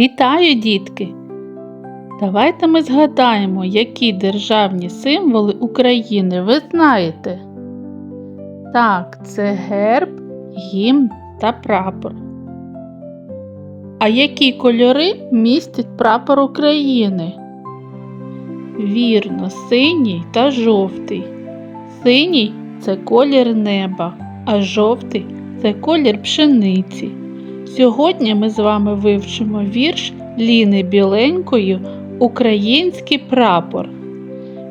Вітаю, дітки! Давайте ми згадаємо, які державні символи України ви знаєте. Так, це герб, гімн та прапор. А які кольори містить прапор України? Вірно, синій та жовтий. Синій це колір неба, а жовтий це колір пшениці. Сьогодні ми з вами вивчимо вірш Ліни Біленької Український прапор.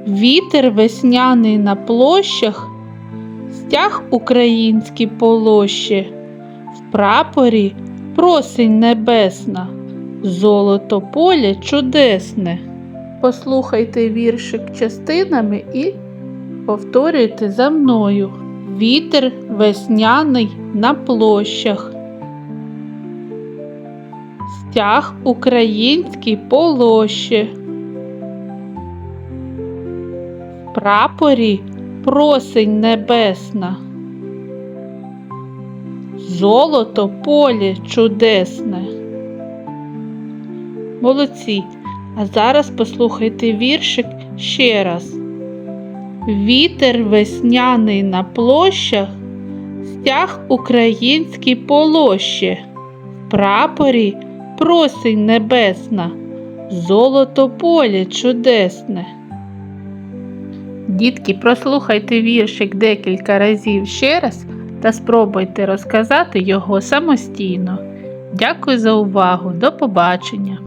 Вітер весняний на площах, стяг український полоще, в прапорі просень небесна, золото поле чудесне. Послухайте віршик частинами і повторюйте за мною. Вітер весняний на площах. Стяг український полоще. В прапорі просень небесна. Золото поле чудесне. Молодці. А зараз послухайте віршик ще раз. Вітер весняний на площах, стяг український полоще, в прапорі просень небесна, золото поле чудесне. Дітки, прослухайте віршик декілька разів ще раз та спробуйте розказати його самостійно. Дякую за увагу. До побачення!